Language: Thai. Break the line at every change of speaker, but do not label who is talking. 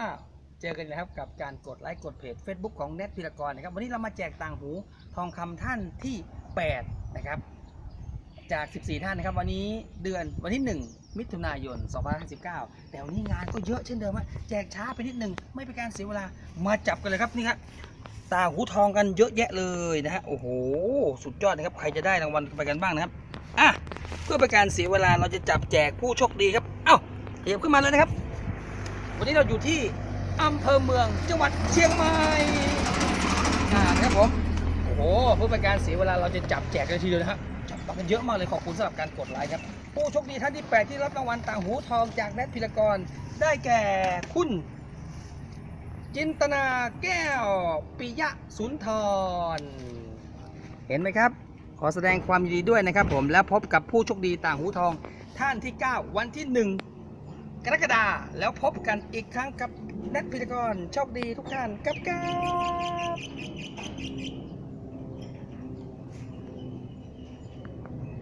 อ้าวเจอกันนะครับกับการกดไลค์กดเพจ Facebook ของเน็ตพิรกรนะครับ วันนี้เรามาแจกต่างหูทองคำท่านที่ 8 นะครับ จาก 14 ท่านนะครับ วันนี้เดือนวันที่ 1 มิถุนายน 2559 แต่วันนี้งานก็เยอะเช่นเดิมอะแจกช้าไปนิดหนึ่งไม่เป็นการเสียเวลามาจับกันเลยครับนี่ครับตาหูทองกันเยอะแยะเลยนะฮะโอ้โห สุดยอดนะครับ ใครจะได้รางวัลไปกันบ้างนะครับอะเพื่อเป็นการเสียเวลาเราจะจับแจกผู้โชคดีครับเอ้าเหยียบขึ้นมาเลยนะครับ วันนี้เราอยู่ที่อำเภอเมืองจังหวัดเชียงใหม่อ่านะครับผม โอ้โหเพื่อเป็นการเสียเวลาเราจะจับแจกกันทีเดียวนะฮะจับมากันเยอะมากเลยขอบคุณสำหรับการกดไลค์ครับผู้โชคดีท่านที่ 8 ที่รับรางวัลต่างหูทองจากแนทพิรกร ได้แก่คุณ จินตนาแก้วปิยะสุนทร เห็นไหมครับ ขอแสดงความยินดีด้วยนะครับผมแล้วพบกับผู้โชคดีต่างหูทองท่านที่ 9 วันที่ 1 กรกฎาแล้วพบกันอีกครั้งกับนักพิรกรโชคดีทุกท่านกับกับ